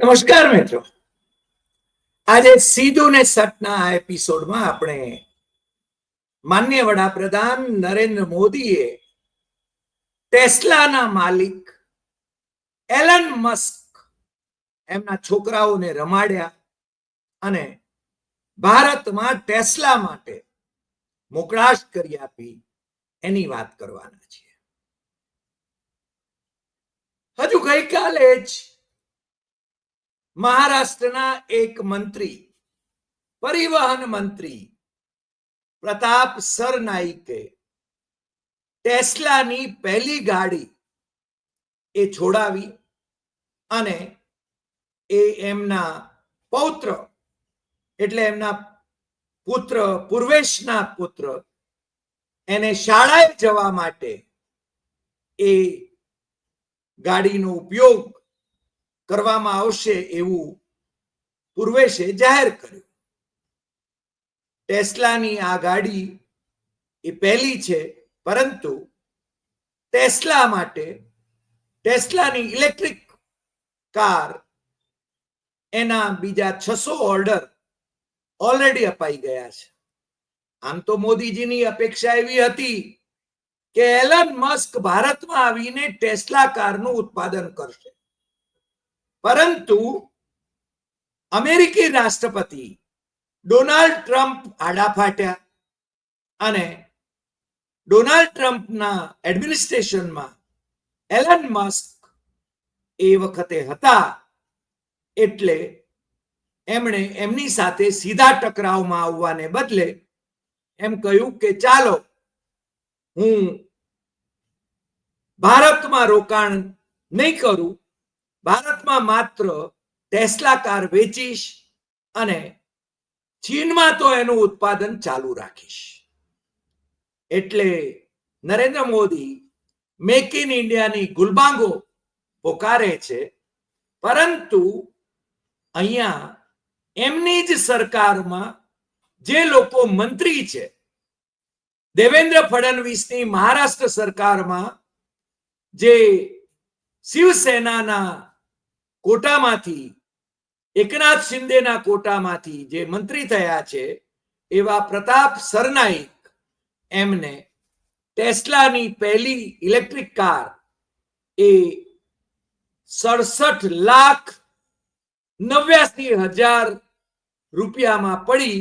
નમસ્કાર મિત્રો. આજે સીધું ને સટના એપિસોડમાં આપણે માન્ય વડાપ્રધાન નરેન્દ્ર મોદીએ ટેસ્લાના માલિક એલન મસ્ક એમના છોકરાઓને રમાડ્યા અને ભારતમાં ટેસ્લા માટે મોકળાશ કરી આપી એની વાત કરવાના છીએ. હજુ ગઈકાલે જ મહારાષ્ટ્રના એક મંત્રી, પરિવહન મંત્રી, પ્રતાપ સરનાઈકે ટેસ્લાની પહેલી ગાડી એ છોડાવી અને એ એમના પૌત્ર, એટલે એમના પુત્ર, પૂર્વેશના પુત્ર, એને શાળાએ જવા માટે એ ગાડીનો ઉપયોગ કરવામાં આવશે એવું પૂર્વેશે જાહેર કર્યું. ટેસ્લાની આ ગાડી એ પહેલી છે, પરંતુ ટેસ્લા માટે ટેસ્લાની ઇલેક્ટ્રિક કાર એના બીજા છસો ઓર્ડર ઓલરેડી અપાઈ ગયા છે. આમ તો મોદીજીની અપેક્ષા એવી હતી કે એલન મસ્ક ભારતમાં આવીને ટેસ્લા કારનું ઉત્પાદન કરશે. પરંતુ અમેરિકી રાષ્ટ્રપતિ ડોનાલ્ડ ટ્રમ્પ આડા ફાટ્યા અને ડોનાલ્ડ ટ્રમ્પના એડમિનિસ્ટ્રેશનમાં એલન મસ્ક એ વખતે હતા એટલે એમણે એમની સાથે સીધા ટકરાવમાં આવવાને બદલે એમ કહ્યું કે ચાલો, હું ભારતમાં રોકાણ નહીં કરું ભારતમાં માત્ર ટેસ્લા કાર વેચીશ અને ચીનમાં તો એનું ઉત્પાદન ચાલુ રાખીશ. એટલે નરેન્દ્ર મોદી મેક ઇન ઇન્ડિયાની ગુલબાંગો પોકારે છે, પરંતુ અહીંયા એમની જ સરકારમાં જે લોકો મંત્રી છે, દેવેન્દ્ર ફડણવીસની મહારાષ્ટ્ર સરકારમાં જે શિવસેનાના કોટામાંથી, એકનાથ શિંદેના કોટામાંથી જે મંત્રી થયા છે, એવા પ્રતાપ સરનાઈક એમને ટેસ્લાની પહેલી ઇલેક્ટ્રિક કાર એ સડસઠ લાખ નવ્યાસી હજાર રૂપિયામાં પડી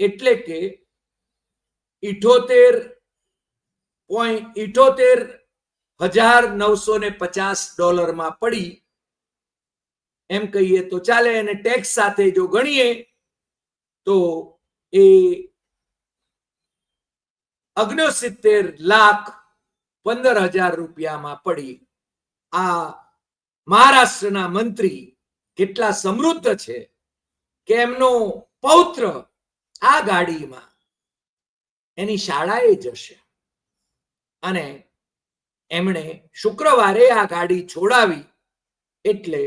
એટલે કે ઇઠોતેર પોઈન્ટ ઇઠોતેર હજાર નવસો ને પચાસ ડોલરમાં પડી એમ કહીએ તો ચાલે અને ટેક્સ સાથે જો ગણીએ તો એ અગ્નોસિત્તેર લાખ પંદર હજાર રૂપિયામાં પડી. આ મહારાષ્ટ્રના મંત્રી કેટલા સમૃદ્ધ છે કે એમનો પૌત્ર આ ગાડીમાં એની શાળાએ જશે. અને એમણે શુક્રવારે આ ગાડી છોડાવી એટલે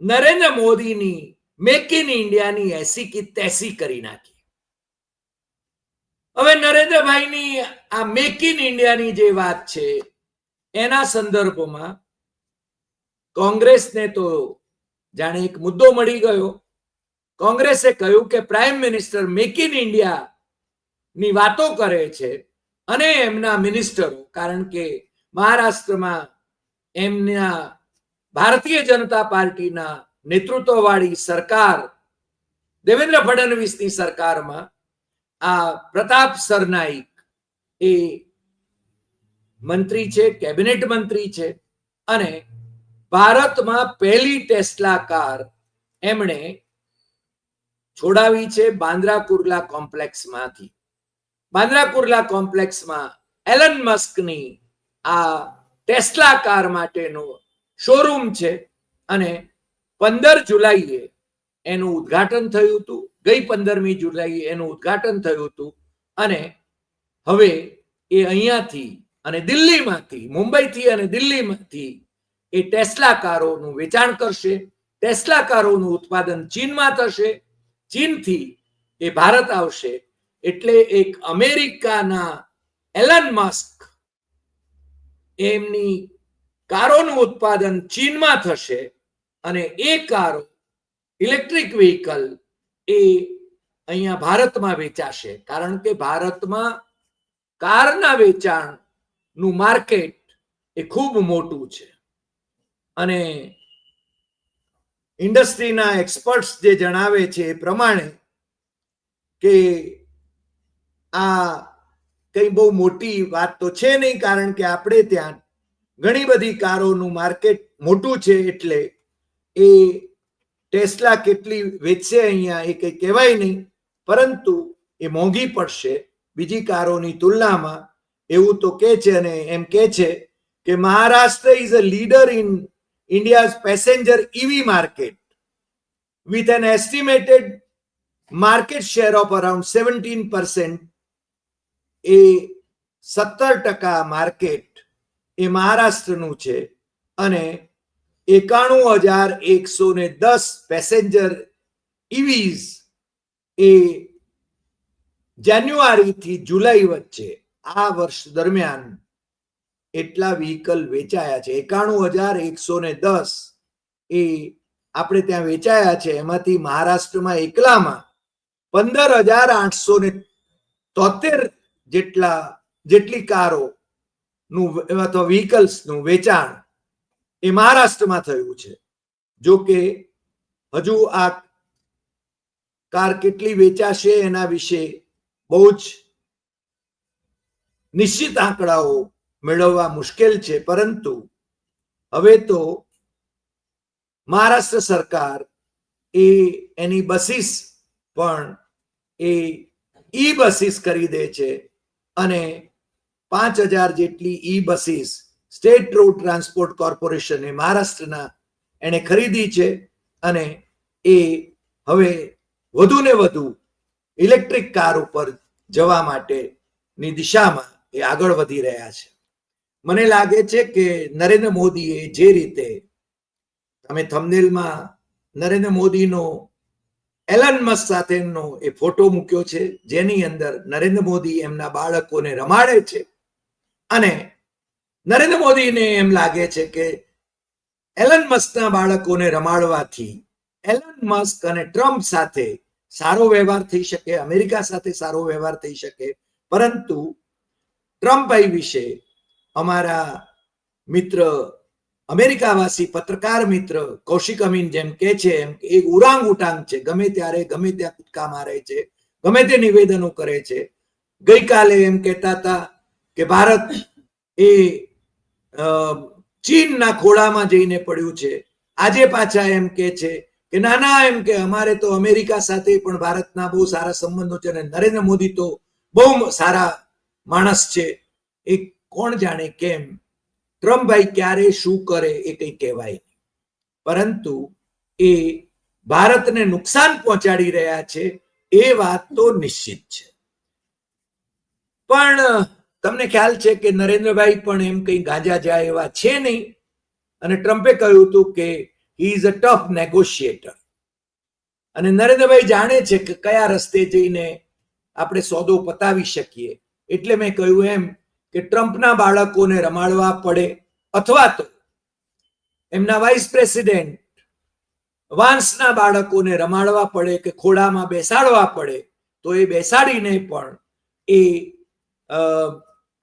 નરેન્દ્ર મોદીની મેક ઇન ઇન્ડિયાની એસી કી તેસી કરી નાખી. હવે નરેન્દ્રભાઈની આ મેક ઇન ઇન્ડિયાની જે વાત છે, એના સંદર્ભમાં કોંગ્રેસને તો જાણે એક મુદ્દો મળી ગયો. કોંગ્રેસે કહ્યું કે prime minister make in India ની વાતો કરે છે અને એમના મિનિસ્ટરો કારણ કે મહારાષ્ટ્રમાં એમના ભારતીય જનતા પાર્ટીના નેતૃત્વવાળી સરકાર દેવેન્દ્ર ફડણવીસની સરકારમાં આ પ્રતાપ સરનાઈક એ મંત્રી છે, કેબિનેટ મંત્રી છે અને ભારતમાં પહેલી ટેસ્લા કાર એમણે છોડાવી છે બાંદ્રા કુર્લા કોમ્પ્લેક્સમાંથી. બાંદ્રા કુર્લા કોમ્પ્લેક્સમાં એલન મસ્કની આ ટેસ્લા કાર માટેનો શોરૂમ છે અને પંદર જુલાઈએ એનું ઉદ્ઘાટન થયું હતું. ગઈ પંદરમી જુલાઈએ એનું ઉદ્ઘાટન થયું હતું. અને હવે એ અહીંયાથી અને દિલ્હીમાંથી, મુંબઈથી અને દિલ્હીમાંથી એ ટેસ્લા કારોનું વેચાણ કરશે. ટેસ્લા કારોનું ઉત્પાદન ચીનમાં થશે. ચીનથી એ ભારત આવશે. એટલે એક અમેરિકાના એલન મસ્ક એમની કારોનું ઉત્પાદન ચીનમાં થશે અને એ કારો ઇલેક્ટ્રિક વ્હીકલ એ અહીંયા ભારતમાં વેચાશે. કારણ કે ભારતમાં કારના વેચાણનું માર્કેટ એ ખૂબ મોટું છે. અને ઇન્ડસ્ટ્રીના એક્સપર્ટ્સ જે જણાવે છે એ પ્રમાણે કે આ કંઈ બહુ મોટી વાત તો છે નહીં, કારણ કે આપણે ત્યાં ઘણી બધી કારોનું માર્કેટ મોટું છે એટલે એ ટેસ્લા કેટલી વેચશે અહીંયા એ કંઈ કહેવાય નહીં, પરંતુ એ મોંઘી પડશે. બીજી કારોની તુલનામાં એવું તો કે છે અને એમ કે છે કે Maharashtra is a leader in India's passenger EV market with an estimated market share of around seventeen percent એ સત્તર ટકા માર્કેટ એ મહારાષ્ટ્રનું છે. અને એકાણું હજાર એકસો ને દસ પેસેન્જર ઇવીઝ એ જાન્યુઆરીથી જુલાઈ વચ્ચે આ વર્ષ દરમિયાન એટલા વ્હીકલ વેચાયા છે. એકાણું હજાર એકસો ને દસ એ આપણે ત્યાં વેચાયા છે. એમાંથી મહારાષ્ટ્રમાં એકલામાં પંદર હજાર આઠસો ને તોતેર જેટલા, જેટલી કારો નું અથવા વ્હીકલ્સનું વેચાણ એ મહારાષ્ટ્રમાં થયું છે. જો કે હજુ આ કાર કેટલી વેચાશે એના વિશે બહુ જ નિશ્ચિત આંકડાઓ મેળવવા મુશ્કેલ છે. પરંતુ હવે તો મહારાષ્ટ્ર સરકાર એ એની બસીસ પણ એ ઈ બસીસ કરી દે છે અને પાંચ હજાર જેટલી e buses state road transport કોર્પોરેશને મહારાષ્ટ્રના એણે ખરીદી છે અને એ હવે વધુ ને વધુ ઇલેક્ટ્રિક કાર ઉપર જવા માટેની દિશામાં એ આગળ વધી રહ્યા છે. મને લાગે છે કે નરેન્દ્ર મોદીએ જે રીતે તમે થમનેલમાં નરેન્દ્ર મોદીનો એલન મસ્ક સાથેનો એ ફોટો મૂક્યો છે, જેની અંદર નરેન્દ્ર મોદી એમના બાળકોને રમાડે છે. અને નરેન્દ્ર મોદીને એમ લાગે છે કે એલન મસ્કના બાળકોને રમાડવાથી, એલન મસ્ક અને ટ્રમ્પ સાથે સારો વ્યવહાર થઈ શકે, અમેરિકા સાથે સારો વ્યવહાર થઈ શકે. પરંતુ ટ્રમ્પભાઈ વિશે અમારા મિત્ર, અમેરિકાવાસી પત્રકાર મિત્ર કૌશિક અમીન જેમ કે છે, એમ એક ઉરાંગ ઉટાંગ છે. ગમે ત્યારે, ગમે ત્યાં કૂદકા મારે છે, ગમે તે નિવેદનો કરે છે. ગઈકાલે એમ કહેતા હતા કે ભારત એ ચીનના ખોળામાં જઈને પડ્યું છે. આજે પાછા એમ કે છે કે ના ના એમ કે અમારે તો અમેરિકા સાથે પણ ભારતના બહુ સારા સંબંધો છે અને નરેન્દ્ર મોદી તો બહુ સારા માણસ છે. એ કોણ જાણે કેમ? ટ્રમ્પભાઈ ક્યારે શું કરે એ કઈ કહેવાય પરંતુ એ ભારતને નુકસાન પહોંચાડી રહ્યા છે એ વાત તો નિશ્ચિત છે. પણ તમને ખ્યાલ છે કે નરેન્દ્રભાઈ પણ એમ કંઈ ગાંજા જાય એવા છે નહીં. અને ટ્રમ્પે કહ્યું હતું કે હી ઇઝ અ ટફ નેગોશિએટર અને નરેન્દ્રભાઈ જાણે છે કે કયા રસ્તે જઈને આપણે સોદો પતાવી શકીએ. એટલે મેં કહ્યું એમ કે ટ્રમ્પના બાળકોને રમાડવા પડે અથવા તો એમના વાઇસ પ્રેસિડેન્ટ વાંસના બાળકોને રમાડવા પડે કે ખોડામાં બેસાડવા પડે, તો એ બેસાડીને પણ એ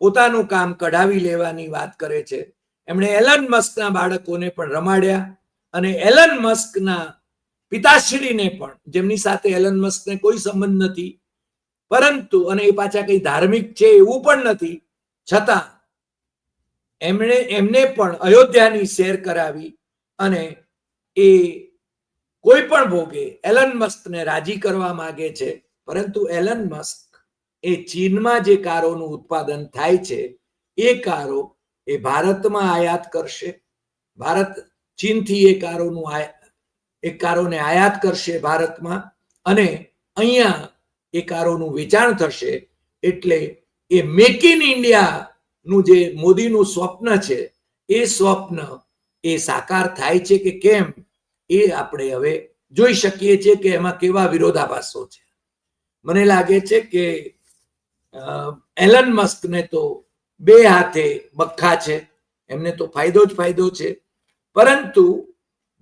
પોતાનું કામ કઢાવી લેવાની વાત કરે છે. એમણે એલન મસ્કના બાળકોને પણ રમાડ્યા અને એલન મસ્કના પિતાશ્રીને પણ, જેમની સાથે એલન મસ્કને કોઈ સંબંધ નથી, પરંતુ, અને એ પાછા કંઈ ધાર્મિક છે એવું પણ નથી, છતાં એમણે, એમને પણ અયોધ્યાની શેર કરાવી અને એ કોઈ પણ ભોગે એલન મસ્કને રાજી કરવા માગે છે. પરંતુ એલન મસ્ક એ ચીનમાં જે કારોનું ઉત્પાદન થાય છે, એ કારો એ ભારતમાં આયાત કરશે. ભારત ચીનથી એ કારોનું એ કારોને આયાત કરશે ભારતમાં અને અહીંયા એ કારોનું વેચાણ થશે એટલે એ મેક ઇન ઇન્ડિયાનું જે મોદીનું સ્વપ્ન છે, એ સ્વપ્ન એ સાકાર થાય છે કે કેમ? એ આપણે હવે જોઈ શકીએ છીએ કે એમાં કેવા વિરોધાભાસો છે. મને લાગે છે કે એલન મસ્કને તો બે હાથે બખ્ખા છે. એમને તો ફાયદો જ ફાયદો છે. પરંતુ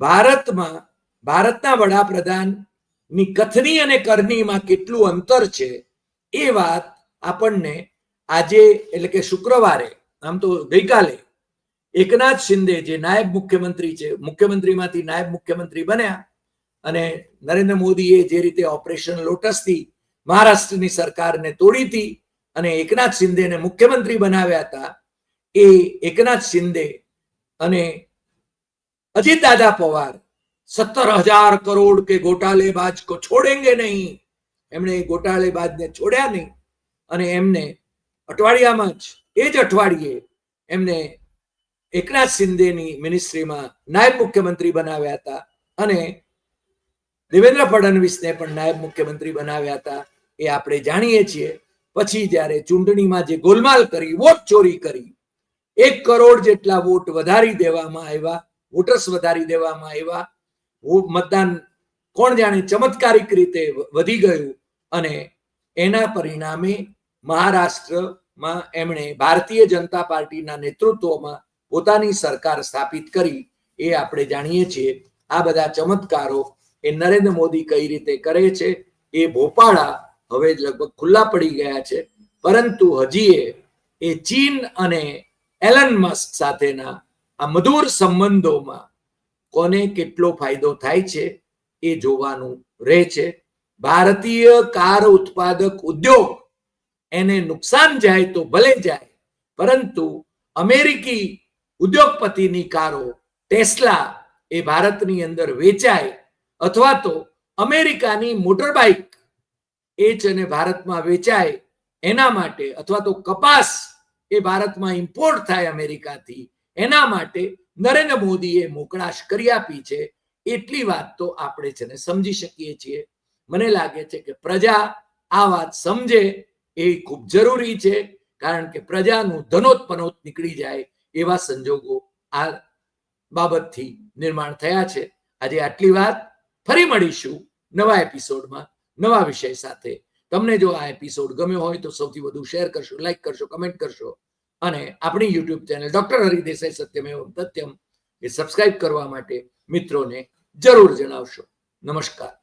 ભારતમાં, ભારતના વડાપ્રધાનની કથની અને કરણીમાં કેટલું અંતર છે એ વાત આપણને આજે, એટલે કે શુક્રવારે, આમ તો ગઈકાલે, એકનાથ શિંદે જે નાયબ મુખ્યમંત્રી છે, મુખ્યમંત્રીમાંથી નાયબ મુખ્યમંત્રી બન્યા અને નરેન્દ્ર મોદીએ જે રીતે ઓપરેશન લોટસથી મહારાષ્ટ્રની સરકારને તોડી હતી અને એકનાથ શિંદેને મુખ્યમંત્રી બનાવ્યા હતા. એ એકનાથ શિંદે અને અજીત દાદા પવાર સત્તર હજાર કરોડ કે ગોટાલેબાજ કો છોડેંગે નહીં. એમણે એ છોડ્યા નહીં. અને એમને અઠવાડિયામાં જ, એ જ અઠવાડિયે એમને એકનાથ શિંદેની મિનિસ્ટ્રીમાં નાયબ મુખ્યમંત્રી બનાવ્યા હતા. અને દેવેન્દ્ર ફડણવીસને પણ નાયબ મુખ્યમંત્રી બનાવ્યા હતા. એ આપણે જાણીએ છીએ. પછી જ્યારે ચૂંટણીમાં જે ગોલમાલ કરી, વોટ ચોરી કરી, એક કરોડ જેટલા વોટ વધારી દેવામાં આવ્યા, વોટર્સ વધારી દેવામાં આવ્યા મતદાન કોણ જાણે ચમત્કારિક રીતે વધી ગયું અને એના પરિણામે મહારાષ્ટ્રમાં એમણે ભારતીય જનતા પાર્ટીના નેતૃત્વમાં પોતાની સરકાર સ્થાપિત કરી એ આપણે જાણીએ છીએ. આ બધા ચમત્કારો એ નરેન્દ્ર મોદી કઈ રીતે કરે છે એ ભોપાળા હવે લગભગ ખુલ્લા પડી ગયા છે. પરંતુ હજી એ ચીન અને એલન મસ્ક સાથેના આ મધુર સંબંધોમાં કોને કેટલો ફાયદો થાય છે એ જોવાનું રહે છે. ભારતીય કાર ઉત્પાદક ઉદ્યોગ એને નુકસાન જાય તો ભલે જાય, પરંતુ અમેરિકી ઉદ્યોગપતિની કારો ટેસ્લા એ ભારતની અંદર વેચાય અથવા તો અમેરિકાની મોટર બાઇક એ જ અને ભારતમાં વેચાય, એના માટે અથવા તો કપાસ એ ભારતમાં ઇમ્પોર્ટ થાય અમેરિકાથી, એના માટે નરેન્દ્ર મોદીએ મોકળાશ કરી આપી છે. એટલી વાત તો આપણે છે ને સમજી શકીએ છીએ. મને લાગે છે કે પ્રજા આ વાત સમજે એ ખૂબ જરૂરી છે, કારણ કે પ્રજાનું ધનોત્પનોત નીકળી જાય એવા સંજોગો આ બાબતથી નિર્માણ થયા છે. આજે આટલી વાત. ફરી મળીશું નવા એપિસોડમાં નવા વિષય સાથે. તમને જો આ એપિસોડ ગમ્યો હોય તો સૌથી વધુ શેર કરશો લાઈક કરશો કમેન્ટ કરશો અને આપણી યુટ્યુબ ચેનલ ડોક્ટર હરિદેસાઈ સત્યમ એવમ તથ્યમ એ સબસ્ક્રાઇબ કરવા માટે મિત્રોને જરૂર જણાવશો. નમસ્કાર.